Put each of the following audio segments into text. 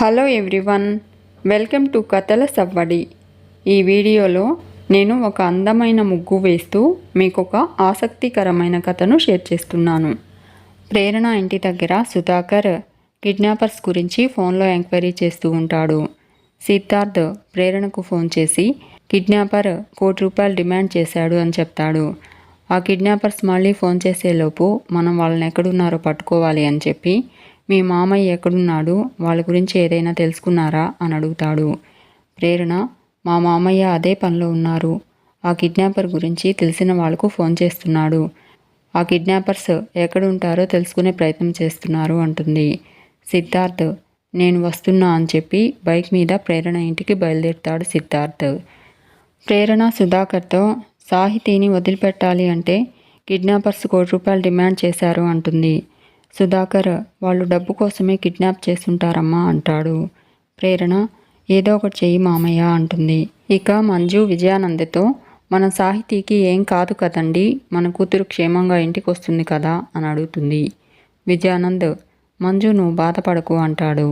Hello everyone welcome to కథల సవ్వడి. ఈ వీడియోలో నేను ఒక అందమైన ముగ్గు వేస్తూ మీకు ఒక ఆసక్తికరమైన కథను షేర్ చేస్తున్నాను. ప్రేరణ ఇంటి దగ్గర సుధాకర్ కిడ్నాపర్స్ గురించి ఫోన్లో ఎంక్వైరీ చేస్తూ ఉంటాడు. సిద్ధార్థ్ ప్రేరణకు ఫోన్ చేసి కిడ్నాపర్ కోటి రూపాయలు డిమాండ్ చేశాడు అని చెప్తాడు. ఆ కిడ్నాపర్స్ మళ్ళీ ఫోన్ చేసేలోపు మనం వాళ్ళని ఎక్కడున్నారో పట్టుకోవాలి అని చెప్పి మీ మామయ్య ఎక్కడున్నాడు? వాళ్ళ గురించి ఏదైనా తెలుసుకున్నారా? అని అడుగుతాడు. ప్రేరణ మా మామయ్య అదే పనిలో ఉన్నారు. ఆ కిడ్నాపర్ గురించి తెలిసిన వాళ్ళకు ఫోన్ చేస్తున్నాడు. ఆ కిడ్నాపర్స్ ఎక్కడుంటారో తెలుసుకునే ప్రయత్నం చేస్తున్నారు అంటుంది. సిద్ధార్థ్ నేను వస్తున్నా అని చెప్పి బైక్ మీద ప్రేరణ ఇంటికి బయలుదేరుతాడు సిద్ధార్థ్. ప్రేరణ సుధాకర్తో సాహితీని వదిలిపెట్టాలి అంటే కిడ్నాపర్స్ కోటి రూపాయలు డిమాండ్ చేశారు అంటుంది. సుధాకర్ వాళ్ళు డబ్బు కోసమే కిడ్నాప్ చేస్తుంటారమ్మా అంటాడు. ప్రేరణ ఏదో ఒకటి చెయ్యి మామయ్య అంటుంది. ఇక మంజు విజయానందతో మన సాహితీకి ఏం కాదు కదండి మన కూతురు క్షేమంగా ఇంటికి వస్తుంది కదా అని అడుగుతుంది. విజయానంద్ మంజు నువ్వు బాధపడకు అంటాడు.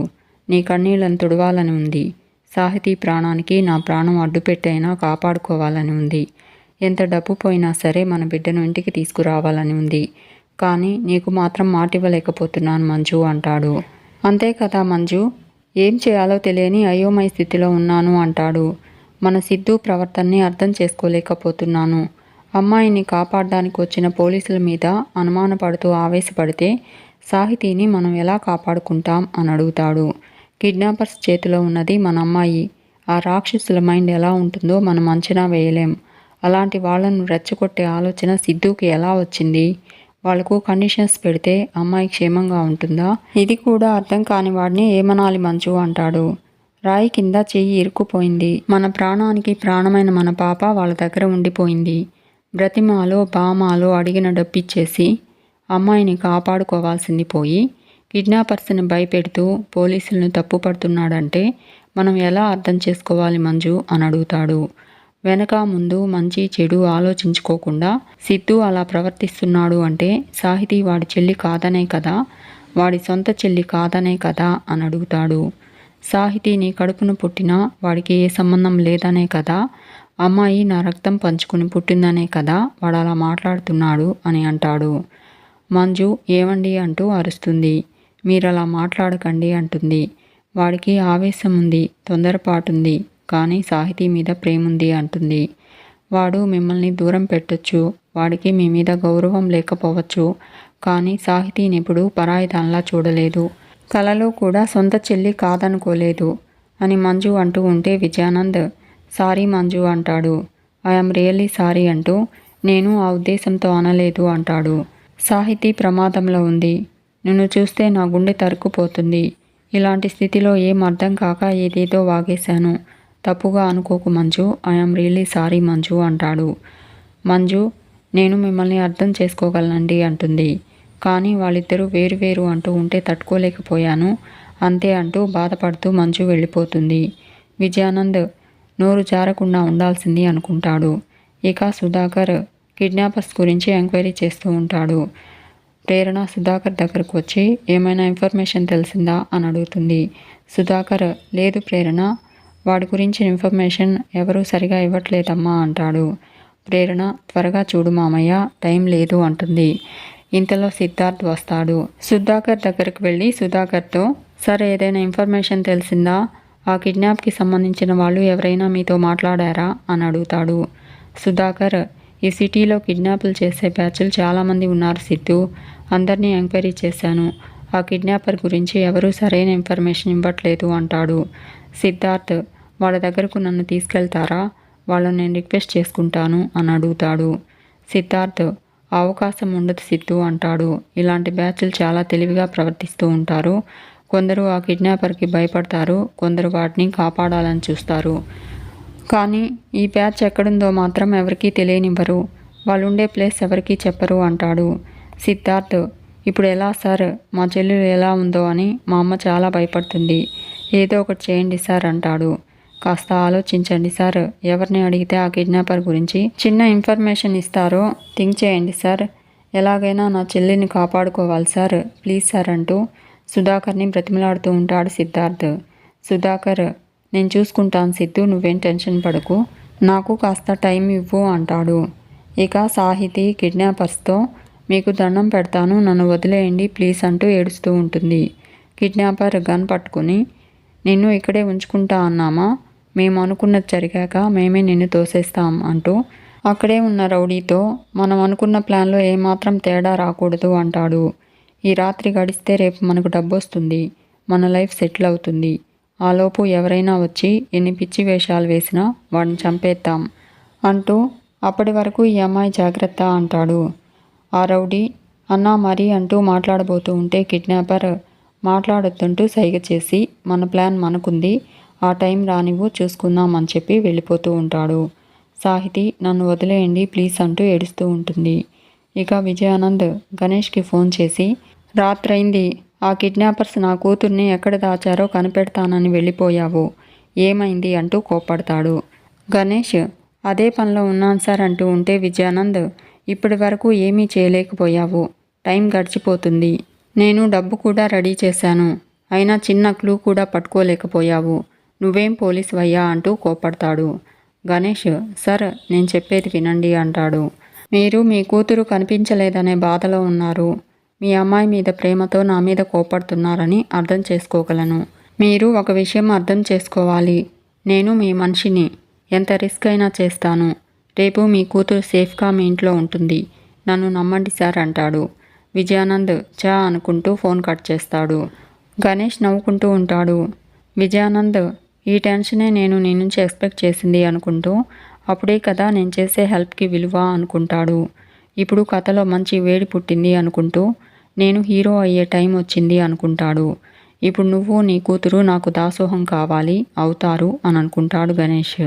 నీ కన్నీళ్ళను తుడవాలని ఉంది. సాహితీ ప్రాణానికి నా ప్రాణం అడ్డుపెట్టైనా కాపాడుకోవాలని ఉంది. ఎంత డబ్బు పోయినా సరే మన బిడ్డను ఇంటికి తీసుకురావాలని ఉంది. కానీ నీకు మాత్రం మాట ఇవ్వలేకపోతున్నాను మంజు అంటాడు. అంతే కదా మంజు? ఏం చేయాలో తెలియని అయోమయ స్థితిలో ఉన్నాను అంటాడు. మన సిద్ధు ప్రవర్తనని అర్థం చేసుకోలేకపోతున్నాను. అమ్మాయిని కాపాడడానికి వచ్చిన పోలీసుల మీద అనుమానపడుతూ ఆవేశపడితే సాహితీని మనం ఎలా కాపాడుకుంటాం అని అడుగుతాడు. కిడ్నాపర్స్ చేతిలో ఉన్నది మన అమ్మాయి. ఆ రాక్షసుల మైండ్ ఎలా ఉంటుందో మనం అంచనా వేయలేం. అలాంటి వాళ్ళను రెచ్చగొట్టే ఆలోచన సిద్ధుకి ఎలా వచ్చింది? వాళ్ళకు కండిషన్స్ పెడితే అమ్మాయి క్షేమంగా ఉంటుందా? ఇది కూడా అర్థం కాని వాడిని ఏమనాలి మంచు అంటాడు. రాయి కింద చెయ్యి ఇరుక్కుపోయింది. మన ప్రాణానికి ప్రాణమైన మన పాప వాళ్ళ దగ్గర ఉండిపోయింది. బ్రతిమాలో బామాలో అడిగిన డబ్బిచ్చేసి అమ్మాయిని కాపాడుకోవాల్సింది పోయి కిడ్నాపర్స్ని భయపెడుతూ పోలీసులను తప్పుపడుతున్నాడంటే మనం ఎలా అర్థం చేసుకోవాలి మంజు? అని అడుగుతాడు. వెనక ముందు మంచి చెడు ఆలోచించుకోకుండా సిద్ధు అలా ప్రవర్తిస్తున్నాడు అంటే సాహితీ వాడి చెల్లి కాదనే కదా వాడి సొంత చెల్లి కాదనే కదా అని అడుగుతాడు. సాహితీని కడుపును పుట్టినా వాడికి ఏ సంబంధం లేదనే కదా అమ్మాయి నా రక్తం పంచుకుని పుట్టిందనే కదా వాడు అలా మాట్లాడుతున్నాడు అని అంటాడు. మంజు ఏమండి అంటూ అరుస్తుంది. మీరు అలా మాట్లాడకండి అంటుంది. వాడికి ఆవేశం ఉంది తొందరపాటుంది. కానీ సాహితీ మీద ప్రేముంది అంటుంది. వాడు మిమ్మల్ని దూరం పెట్టొచ్చు వాడికి మీ మీద గౌరవం లేకపోవచ్చు కానీ సాహితీని ఎప్పుడు పరాయిదాన్లా చూడలేదు. కలలో కూడా సొంత చెల్లి కాదనుకోలేదు అని మంజు అంటూ ఉంటే విజయానంద్ సారీ మంజు అంటాడు. ఐఎమ్ రియల్లీ సారీ అంటూ నేను ఆ ఉద్దేశంతో అనలేదు అంటాడు. సాహితీ ప్రమాదంలో ఉంది. నిన్ను చూస్తే నా గుండె తరుక్కుపోతుంది. ఇలాంటి స్థితిలో ఏం అర్థం కాక ఏదేదో వాగేశాను. తప్పుగా అనుకోకు Manju I'm really sorry Manju అంటాడు. మంజు నేను మిమ్మల్ని అర్థం చేసుకోగలనండి అంటుంది. కానీ వాళ్ళిద్దరూ వేరు వేరు అంటూ ఉంటే తట్టుకోలేకపోయాను. అంతే అంటూ బాధపడుతూ మంచు వెళ్ళిపోతుంది. విజయానంద్ నోరు జారకుండా ఉండాల్సింది అనుకుంటాడు. ఇక సుధాకర్ కిడ్నాపర్స్ గురించి ఎంక్వైరీ చేస్తూ ఉంటాడు. ప్రేరణ సుధాకర్ దగ్గరకు వచ్చి ఏమైనా ఇన్ఫర్మేషన్ తెలిసిందా? అని అడుగుతుంది. సుధాకర్ లేదు ప్రేరణ. వాడి గురించి ఇన్ఫర్మేషన్ ఎవరూ సరిగా ఇవ్వట్లేదమ్మా అంటాడు. ప్రేరణ త్వరగా చూడు మామయ్య టైం లేదు అంటుంది. ఇంతలో సిద్ధార్థ్ వస్తాడు. సుధాకర్ దగ్గరకు వెళ్ళి సుధాకర్తో సరే ఏదైనా ఇన్ఫర్మేషన్ తెలిసిందా? ఆ కిడ్నాప్కి సంబంధించిన వాళ్ళు ఎవరైనా మీతో మాట్లాడారా? అని అడుగుతాడు. సుధాకర్ ఈ సిటీలో కిడ్నాపులు చేసే బ్యాచ్లు చాలామంది ఉన్నారు సిద్ధు. అందరినీ ఎంక్వైరీ చేశాను. ఆ కిడ్నాపర్ గురించి ఎవరూ సరైన ఇన్ఫర్మేషన్ ఇవ్వట్లేదు అంటాడు. సిద్ధార్థ్ వాళ్ళ దగ్గరకు నన్ను తీసుకెళ్తారా? వాళ్ళని నేను రిక్వెస్ట్ చేసుకుంటాను అని అడుగుతాడు. సిద్ధార్థ్ అవకాశం ఉండదు సిద్ధు అంటాడు. ఇలాంటి బ్యాచ్లు చాలా తెలివిగా ప్రవర్తిస్తూ ఉంటారు. కొందరు ఆ కిడ్నాపర్కి భయపడతారు కొందరు వాటిని కాపాడాలని చూస్తారు. కానీ ఈ బ్యాచ్ ఎక్కడుందో మాత్రం ఎవరికీ తెలియనివ్వరు. వాళ్ళు ఉండే ప్లేస్ ఎవరికీ చెప్పరు అంటాడు. సిద్ధార్థ్ ఇప్పుడు ఎలా సార్? మా చెల్లెలు ఎలా ఉందో అని మా అమ్మ చాలా భయపడుతుంది. ఏదో ఒకటి చేయండి సార్ అంటాడు. కాస్త ఆలోచించండి సార్. ఎవరిని అడిగితే ఆ కిడ్నాపర్ గురించి చిన్న ఇన్ఫర్మేషన్ ఇస్తారో థింక్ చేయండి సార్. ఎలాగైనా నా చెల్లిని కాపాడుకోవాలి సార్. ప్లీజ్ సార్ అంటూ సుధాకర్ని బ్రతిమలాడుతూ ఉంటాడు సిద్ధార్థ్. సుధాకర్ నేను చూసుకుంటాను సిద్ధు నువ్వేం టెన్షన్ పడకు. నాకు కాస్త టైం ఇవ్వు అంటాడు. ఇక సాహితీ కిడ్నాపర్స్తో మీకు దండం పెడతాను నన్ను వదిలేయండి ప్లీజ్ అంటూ ఏడుస్తూ ఉంటుంది. కిడ్నాపర్ గన్ పట్టుకుని నిన్ను ఇక్కడే ఉంచుకుంటా అన్నామా? మేము అనుకున్నది జరిగాక మేమే నిన్ను తోసేస్తాం అంటూ అక్కడే ఉన్న రౌడీతో మనం అనుకున్న ప్లాన్లో ఏమాత్రం తేడా రాకూడదు అంటాడు. ఈ రాత్రి గడిస్తే రేపు మనకు డబ్బు వస్తుంది మన లైఫ్ సెటిల్ అవుతుంది. ఆలోపు ఎవరైనా వచ్చి ఎన్ని పిచ్చి వేషాలు వేసినా వాడిని చంపేద్దాం అంటూ అప్పటి వరకు ఈ అమ్మాయి జాగ్రత్త అంటాడు. ఆ రౌడీ అన్నా మరి అంటూ మాట్లాడబోతూ ఉంటే కిడ్నాపర్ మాట్లాడొద్దంటూ సైగ చేసి మన ప్లాన్ మనకుంది ఆ టైం రానివ్వు చూసుకుందాం అని చెప్పి వెళ్ళిపోతూ ఉంటాడు. సాహితి నన్ను వదిలేయండి ప్లీజ్ అంటూ ఏడుస్తూ ఉంటుంది. ఇక విజయానంద్ గణేష్కి ఫోన్ చేసి రాత్రైంది ఆ కిడ్నాపర్స్ నా కూతుర్ని ఎక్కడ దాచారో కనిపెడతానని వెళ్ళిపోయావు ఏమైంది అంటూ కోప్పడతాడు. గణేష్ అదే పనిలో ఉన్నాను సార్ అంటూ ఉంటే విజయానంద్ ఇప్పటి వరకు ఏమీ చేయలేకపోయావు. టైం గడిచిపోతుంది. నేను డబ్బు కూడా రెడీ చేశాను. అయినా చిన్న క్లూ కూడా పట్టుకోలేకపోయావు. నువ్వేం పోలీస్ వయ్యా అంటూ కోపడతాడు గణేష్ సార్ నేను చెప్పేది వినండి అంటాడు. మీరు మీ కూతురు కనిపించలేదనే బాధలో ఉన్నారు. మీ అమ్మాయి మీద ప్రేమతో నా మీద కోపడుతున్నారని అర్థం చేసుకోగలను. మీరు ఒక విషయం అర్థం చేసుకోవాలి. నేను మీ మనిషిని. ఎంత రిస్క్ అయినా చేస్తాను. రేపు మీ కూతురు సేఫ్గా మీ ఇంట్లో ఉంటుంది. నన్ను నమ్మండి సార్ అంటాడు. విజయానంద్ చా అనుకుంటూ ఫోన్ కట్ చేస్తాడు. గణేష్ నవ్వుకుంటూ ఉంటాడు. విజయానంద్ ఈ టెన్షనే నేను నీ నుంచి ఎక్స్పెక్ట్ చేసింది అనుకుంటూ అప్పుడే కదా నేను చేసే హెల్ప్కి విలువ అనుకుంటాడు. ఇప్పుడు కథలో మంచి వేడి పుట్టింది అనుకుంటూ నేను హీరో అయ్యే టైం వచ్చింది అనుకుంటాడు. ఇప్పుడు నువ్వు నీ కూతురు నాకు దాసోహం కావాలి అవుతారు అని అనుకుంటాడు గణేష్.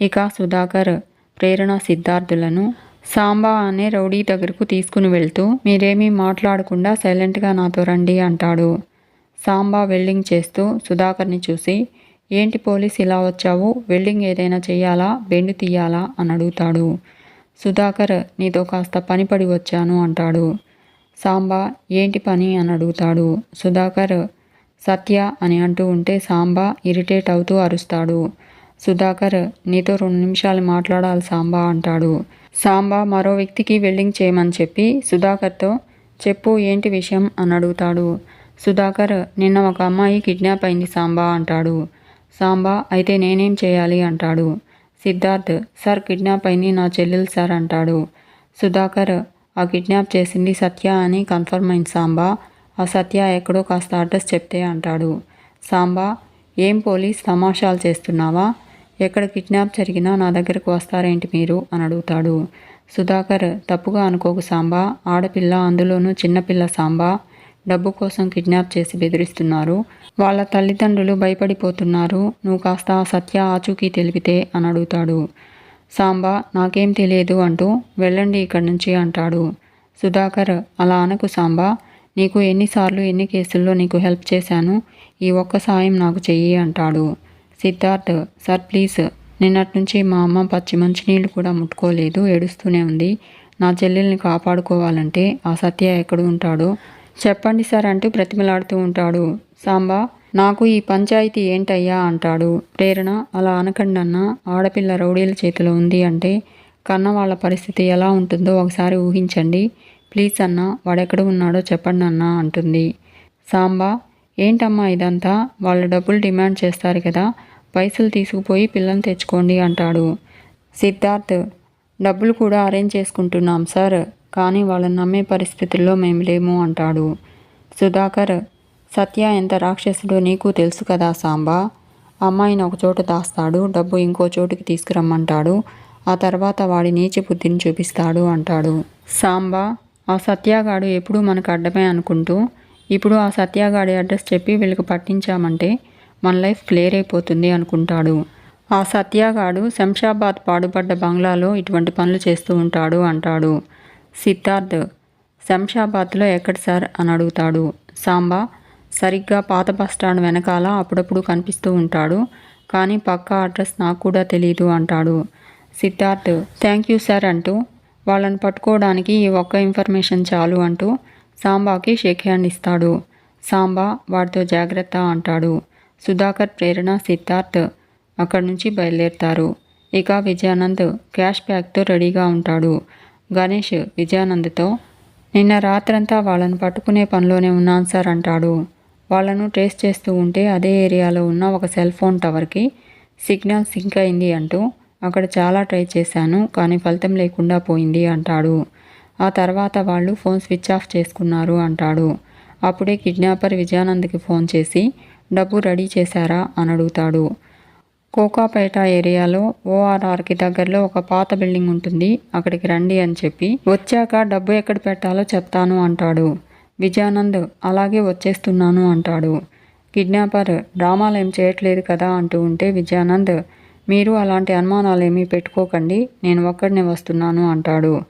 ఇక సుధాకర్ ప్రేరణ సిద్ధార్థులను సాంబా అనే రౌడీ దగ్గరకు తీసుకుని వెళ్తూ మీరేమీ మాట్లాడకుండా సైలెంట్గా నాతో రండి అంటాడు. సాంబా వెల్డింగ్ చేస్తూ సుధాకర్ని చూసి ఏంటి పోలీస్ ఇలా వచ్చావు? వెల్డింగ్ ఏదైనా చేయాలా బెండు తీయాలా? అని అడుగుతాడు. సుధాకర్ నీతో కాస్త పని పడి వచ్చాను అంటాడు. సాంబా ఏంటి పని? అని అడుగుతాడు. సుధాకర్ సత్య అని అంటూ ఉంటే సాంబా ఇరిటేట్ అవుతూ అరుస్తాడు. సుధాకర్ నీతో రెండు నిమిషాలు మాట్లాడాలి సాంబా అంటాడు. సాంబా మరో వ్యక్తికి వెల్డింగ్ చేయమని చెప్పి సుధాకర్తో చెప్పు ఏంటి విషయం అని అడుగుతాడు. సుధాకర్ నిన్న ఒక అమ్మాయి కిడ్నాప్ అయింది సాంబా అంటాడు. సాంబా అయితే నేనేం చేయాలి అంటాడు. సిద్ధార్థ్ సార్ కిడ్నాప్ అయింది నా చెల్లెలు సార్ అంటాడు. సుధాకర్ ఆ కిడ్నాప్ చేసింది సత్య అని కన్ఫర్మ్ అయింది సాంబా. ఆ సత్య ఎక్కడో కాస్త అడ్రస్ చెప్తే అంటాడు. సాంబా ఏం పోలీస్ తమాషాలు చేస్తున్నావా? ఎక్కడ కిడ్నాప్ జరిగినా నా దగ్గరకు వస్తారేంటి మీరు? అని అడుగుతాడు. సుధాకర్ తప్పుగా అనుకోకు సాంబా. ఆడపిల్ల అందులోనూ చిన్నపిల్ల సాంబా. డబ్బు కోసం కిడ్నాప్ చేసి బెదిరిస్తున్నారు. వాళ్ళ తల్లిదండ్రులు భయపడిపోతున్నారు. నువ్వు కాస్త సత్య ఆచూకీ తెలిపితే అని అడుగుతాడు. సాంబా నాకేం తెలియదు అంటూ వెళ్ళండి ఇక్కడి నుంచి అంటాడు. సుధాకర్ అలా అనకు సాంబా. నీకు ఎన్నిసార్లు ఎన్ని కేసుల్లో నీకు హెల్ప్ చేశాను? ఈ ఒక్క సాయం నాకు చెయ్యి అంటాడు. Siddharth sir please. నిన్నటి నుంచి మా అమ్మ పచ్చి మంచినీళ్ళు కూడా ముట్టుకోలేదు ఏడుస్తూనే ఉంది. నా చెల్లెల్ని కాపాడుకోవాలంటే ఆ సత్య ఎక్కడ ఉంటాడో? చెప్పండి సార్ అంటూ ప్రతిమలాడుతూ ఉంటాడు. సాంబా నాకు ఈ పంచాయతీ ఏంటయ్యా అంటాడు. ప్రేరణ అలా అనకండి అన్న. ఆడపిల్ల రౌడీల చేతిలో ఉంది అంటే కన్న వాళ్ళ పరిస్థితి ఎలా ఉంటుందో ఒకసారి ఊహించండి. ప్లీజ్ అన్న వాడెక్కడ ఉన్నాడో చెప్పండి అన్న అంటుంది. సాంబా ఏంటమ్మా ఇదంతా? వాళ్ళు డబ్బులు డిమాండ్ చేస్తారు కదా. పైసలు తీసుకుపోయి పిల్లల్ని తెచ్చుకోండి అంటాడు. సిద్ధార్థ్ డబ్బులు కూడా అరేంజ్ చేసుకుంటున్నాం సార్ కానీ వాళ్ళని నమ్మే పరిస్థితుల్లో మేము లేము అంటాడు. సుధాకర్ సత్య ఎంత రాక్షసుడో నీకు తెలుసు కదా సాంబా. అమ్మాయిని ఒక చోట దాస్తాడు డబ్బు ఇంకో చోటుకి తీసుకురమ్మంటాడు ఆ తర్వాత వాడి నీచి బుద్ధిని చూపిస్తాడు అంటాడు. సాంబా ఆ సత్యాగాడు ఎప్పుడూ మనకు అడ్డమే అనుకుంటూ ఇప్పుడు ఆ సత్యాగాడి అడ్రస్ చెప్పి వీళ్ళకి పట్టించామంటే మన లైఫ్ క్లియర్ అయిపోతుంది అనుకుంటాడు. ఆ సత్యాగాడు శంషాబాద్ పాడుపడ్డ బంగ్లాలో ఇటువంటి పనులు చేస్తూ ఉంటాడు అంటాడు. సిద్ధార్థ్ శంషాబాద్లో ఎక్కడ సార్? అని అడుగుతాడు. సాంబా సరిగ్గా పాత బస్టాండ్ వెనకాల అప్పుడప్పుడు కనిపిస్తూ ఉంటాడు. కానీ పక్కా అడ్రస్ నాకు కూడా తెలియదు అంటాడు. సిద్ధార్థ్ థ్యాంక్ యూ సార్ అంటూ వాళ్ళని పట్టుకోవడానికి ఈ ఒక్క ఇన్ఫర్మేషన్ చాలు అంటూ సాంబాకి షేక్ హ్యాండ్ ఇస్తాడు. సాంబా వాడితో జాగ్రత్త అంటాడు. సుధాకర్ ప్రేరణ సిద్ధార్థ్ అక్కడి నుంచి బయలుదేరుతారు. ఇక విజయానంద్ క్యాష్ బ్యాగ్తో రెడీగా ఉంటాడు. గణేష్ విజయానంద్తో నిన్న రాత్రంతా వాళ్ళను పట్టుకునే పనిలోనే ఉన్నాను సార్ అంటాడు. వాళ్ళను ట్రేస్ చేస్తూ ఉంటే అదే ఏరియాలో ఉన్న ఒక సెల్ ఫోన్ టవర్కి సిగ్నల్ సింక్ అయింది అంటూ అక్కడ చాలా ట్రై చేశాను కానీ ఫలితం లేకుండా పోయింది అంటాడు. ఆ తర్వాత వాళ్ళు ఫోన్ స్విచ్ ఆఫ్ చేసుకున్నారు అంటాడు. అప్పుడే కిడ్నాపర్ విజయానంద్కి ఫోన్ చేసి డబ్బు రెడీ చేశారా? అని అడుగుతాడు కోకాపేట ఏరియాలో ఓఆర్ఆర్కి దగ్గరలో ఒక పాత బిల్డింగ్ ఉంటుంది. అక్కడికి రండి అని చెప్పి వచ్చాక డబ్బు ఎక్కడ పెట్టాలో చెప్తాను అంటాడు. విజయానంద్ అలాగే వచ్చేస్తున్నాను అంటాడు. కిడ్నాపర్ డ్రామాలు ఏం చేయట్లేదు కదా అంటూ ఉంటే విజయానంద్ మీరు అలాంటి అనుమానాలు ఏమీ పెట్టుకోకండి నేను ఒక్కడినే వస్తున్నాను అంటాడు.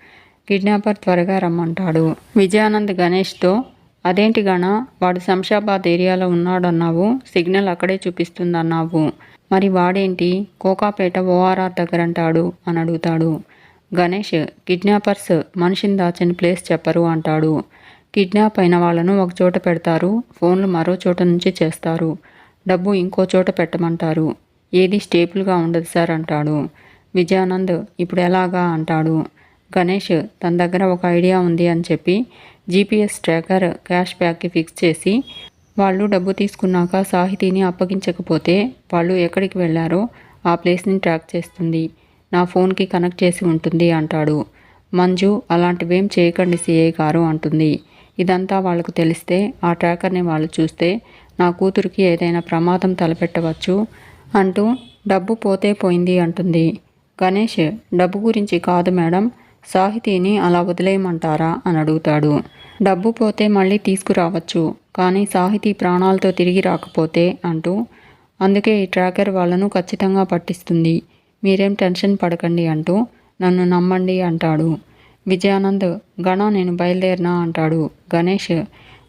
కిడ్నాపర్ త్వరగా రమ్మంటాడు. విజయానంద్ గణేష్తో అదేంటి గణ? వాడు శంషాబాద్ ఏరియాలో ఉన్నాడన్నావు. సిగ్నల్ అక్కడే చూపిస్తుందన్నావు. మరి వాడేంటి? కోకాపేట ఓఆర్ఆర్ దగ్గర అంటాడు అని అడుగుతాడు. గణేష్ కిడ్నాపర్స్ మనిషిని దాచిన ప్లేస్ చెప్పరు అంటాడు. కిడ్నాప్ అయిన వాళ్ళను ఒక చోట పెడతారు ఫోన్లు మరో చోట నుంచి చేస్తారు. డబ్బు ఇంకో చోట పెట్టమంటారు. ఏది స్టేబుల్గా ఉండదు సార్ అంటాడు. విజయానంద్ ఇప్పుడు ఎలాగా అంటాడు. గణేష్ తన దగ్గర ఒక ఐడియా ఉంది అని చెప్పి జీపీఎస్ ట్రాకర్ క్యాష్ బ్యాక్కి ఫిక్స్ చేసి వాళ్ళు డబ్బు తీసుకున్నాక సాహితీని అప్పగించకపోతే వాళ్ళు ఎక్కడికి వెళ్ళారో ఆ ప్లేస్ని ట్రాక్ చేస్తుంది. నా ఫోన్కి కనెక్ట్ చేసి ఉంటుంది అంటాడు. మంజు అలాంటివేం చేయకండి సిఏ గారు అంటుంది. ఇదంతా వాళ్ళకు తెలిస్తే ఆ ట్రాకర్ని వాళ్ళు చూస్తే నా కూతురికి ఏదైనా ప్రమాదం తలపెట్టవచ్చు అంటూ డబ్బు పోతే పోయింది అంటుంది. గణేష్ డబ్బు గురించి కాదు మేడం సాహితీని అలా వదిలేయమంటారా? అని అడుగుతాడు. డబ్బు పోతే మళ్ళీ తీసుకురావచ్చు కానీ సాహితీ ప్రాణాలతో తిరిగి రాకపోతే అంటూ అందుకే ఈ ట్రాకర్ వాళ్ళను ఖచ్చితంగా పట్టిస్తుంది. మీరేం టెన్షన్ పడకండి అంటూ నన్ను నమ్మండి అంటాడు. విజయానంద్ గణ నేను బయలుదేరినా అంటాడు. గణేష్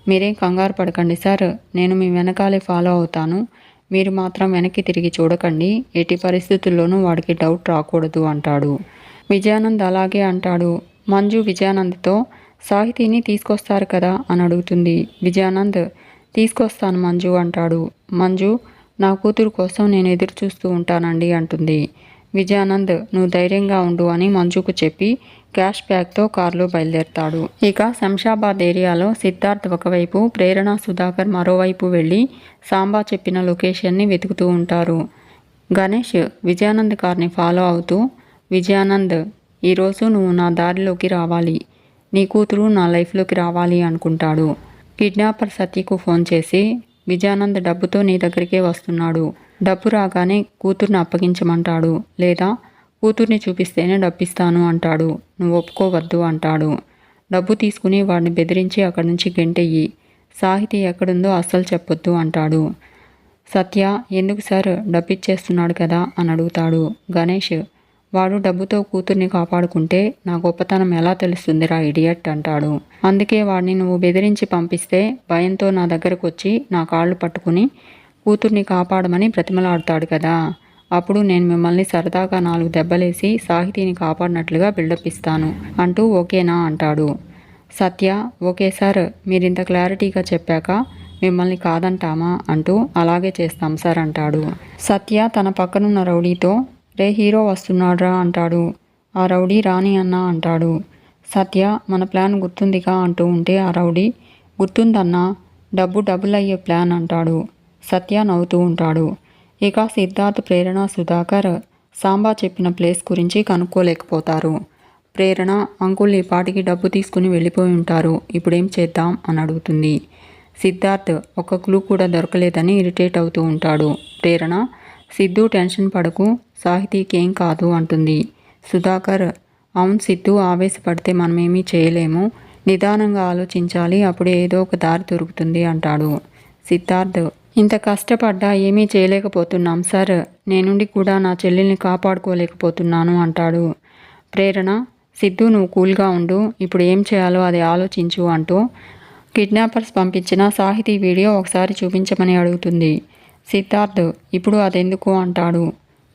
మీరేం కంగారు పడకండి సార్. నేను మీ వెనకాలే ఫాలో అవుతాను. మీరు మాత్రం వెనక్కి తిరిగి చూడకండి. ఎట్టి పరిస్థితుల్లోనూ వాడికి డౌట్ రాకూడదు అంటాడు. విజయానంద్ అలాగే అంటాడు. మంజు విజయానంద్తో సాహితీని తీసుకొస్తారు కదా అని అడుగుతుంది. విజయానంద్ తీసుకొస్తాను మంజు అంటాడు. మంజు నా కూతురు కోసం నేను ఎదురు చూస్తూ ఉంటానండి అంటుంది. విజయానంద్ నువ్వు ధైర్యంగా ఉండు అని మంజుకు చెప్పి క్యాష్ బ్యాగ్తో కారులో బయలుదేరతాడు. ఇక శంషాబాద్ ఏరియాలో సిద్ధార్థ్ ఒకవైపు ప్రేరణ సుధాకర్ మరోవైపు వెళ్ళి సాంబా చెప్పిన లొకేషన్ని వెతుకుతూ ఉంటారు. గణేష్ విజయానంద్ కార్ని ఫాలో అవుతూ విజయానంద్ ఈరోజు నువ్వు నా దారిలోకి రావాలి. నీ కూతురు నా లైఫ్లోకి రావాలి అనుకుంటాడు. కిడ్నాపర్ సత్యకు ఫోన్ చేసి విజయానంద్ డబ్బుతో నీ దగ్గరికే వస్తున్నాడు. డబ్బు రాగానే కూతుర్ని అప్పగించమంటాడు. లేదా కూతుర్ని చూపిస్తేనే డబ్బిస్తాను అంటాడు. నువ్వు ఒప్పుకోవద్దు అంటాడు. డబ్బు తీసుకుని వాడిని బెదిరించి అక్కడి నుంచి గెంటెయ్యి సాహితీ ఎక్కడుందో అస్సలు చెప్పొద్దు అంటాడు. సత్య ఎందుకు సార్ డబ్బిచ్చేస్తున్నాడు కదా అని అడుగుతాడు గణేష్. వాడు డబ్బుతో కూతుర్ని కాపాడుకుంటే నా గొప్పతనం ఎలా తెలుస్తుందిరా ఇడియట్ అంటాడు. అందుకే వాడిని నువ్వు బెదిరించి పంపిస్తే భయంతో నా దగ్గరకు వచ్చి నా కాళ్ళు పట్టుకుని కూతుర్ని కాపాడమని ప్రతిమలాడతాడు కదా. అప్పుడు నేను మిమ్మల్ని సరదాగా నాలుగు దెబ్బలేసి సాహితీని కాపాడినట్లుగా బిల్డప్ ఇస్తాను అంటూ ఓకేనా అంటాడు. సత్య ఓకే సార్ మీరింత క్లారిటీగా చెప్పాక మిమ్మల్ని కాదంటామా అంటూ అలాగే చేస్తాం సార్ అంటాడు. సత్య తన పక్కనున్న రౌడీతో రే హీరో వస్తున్నాడ్రా అంటాడు. ఆ రౌడీ రాని అన్న అంటాడు. సత్య మన ప్లాన్ గుర్తుందిగా అంటూ ఉంటే ఆ రౌడీ గుర్తుందన్నా డబ్బు డబుల్ అయ్యే ప్లాన్ అంటాడు. సత్య నవ్వుతూ ఉంటాడు. ఇక సిద్ధార్థ్ ప్రేరణ సుధాకర్ సాంబా చెప్పిన ప్లేస్ గురించి కనుక్కోలేకపోతారు. ప్రేరణ అంకుల్ ఈ పాటికి డబ్బు తీసుకుని వెళ్ళిపోయి ఉంటారు. ఇప్పుడేం చేద్దాం అని అడుగుతుంది. సిద్ధార్థ్ ఒక క్లూ కూడా దొరకలేదని ఇరిటేట్ అవుతూ ఉంటాడు. ప్రేరణ సిద్ధు టెన్షన్ పడకు. సాహితీకి ఏం కాదు అంటుంది. సుధాకర్ అవును సిద్ధు ఆవేశపడితే మనమేమీ చేయలేము. నిదానంగా ఆలోచించాలి అప్పుడే ఏదో ఒక దారి దొరుకుతుంది అంటాడు సిద్ధార్థ్. ఇంత కష్టపడ్డా ఏమీ చేయలేకపోతున్నాం సార్. నేనుండి కూడా నా చెల్లెల్ని కాపాడుకోలేకపోతున్నాను అంటాడు. ప్రేరణ సిద్ధు నువ్వు కూల్గా ఉండు ఇప్పుడు ఏం చేయాలో అది ఆలోచించు అంటూ కిడ్నాపర్స్ పంపించిన సాహితీ వీడియో ఒకసారి చూపించమని అడుగుతుంది. సిద్ధార్థ్ ఇప్పుడు అదెందుకు అంటాడు?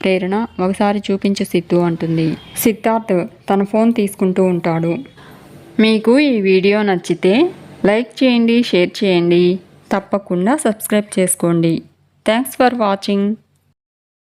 ప్రేరణ ఒకసారి చూపించు సిద్ధు అంటుంది. సిద్ధార్థ్ తన ఫోన్ తీసుకుంటూ ఉంటాడు. మీకు ఈ వీడియో నచ్చితే లైక్ చేయండి షేర్ చేయండి. తప్పకుండా సబ్స్క్రైబ్ చేసుకోండి. Thanks for watching.